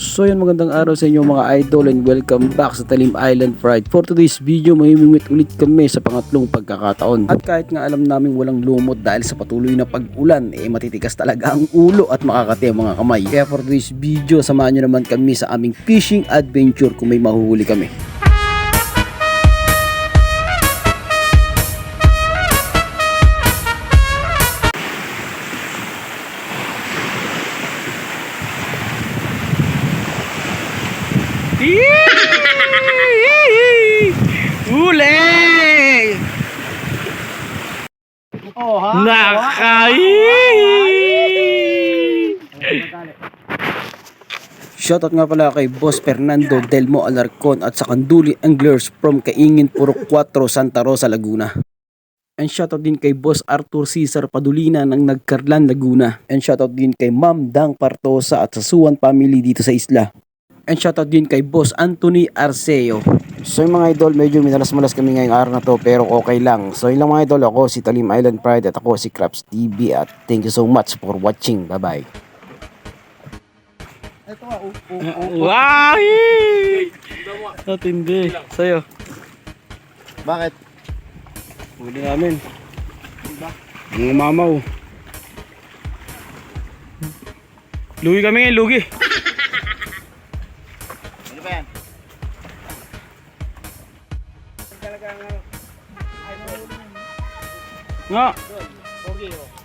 So yun magandang araw sa inyo mga idol and welcome back sa Talim Island Pride. For today's video mamimingwit ulit kami sa pangatlong pagkakataon. At kahit nga alam namin walang lumot dahil sa patuloy na pag-ulan eh matitigas talaga ang ulo at makakati ang mga kamay. Kaya for today's video samahan nyo naman kami sa aming fishing adventure kung may mahuhuli kami. Huli! Oh, ha? Nakai! Shoutout nga pala kay Boss Fernando Delmo Alarcon at sa Kanduli Anglers from Kaingin Purok 4 Santa Rosa, Laguna. And shoutout din kay Boss Arthur Cesar Padulina ng Nagkarlan, Laguna. And shoutout din kay Ma'am Dang Partosa at sa Suwan family dito sa isla. And shoutout din kay Boss Anthony Arceo. So yung mga idol, medyo minalas-malas kami ngayong araw na to pero okay lang. So yun lang mga idol, ako si Talim Island Pride at ako si Craps TV at thank you so much for watching. Bye-bye. Ito nga, u- u- u- Wai! Natindi. Sa'yo. Bakit? Huli namin. Ang mamaw. Lugi kami ngayon, lugi. Nga. Okay, oh.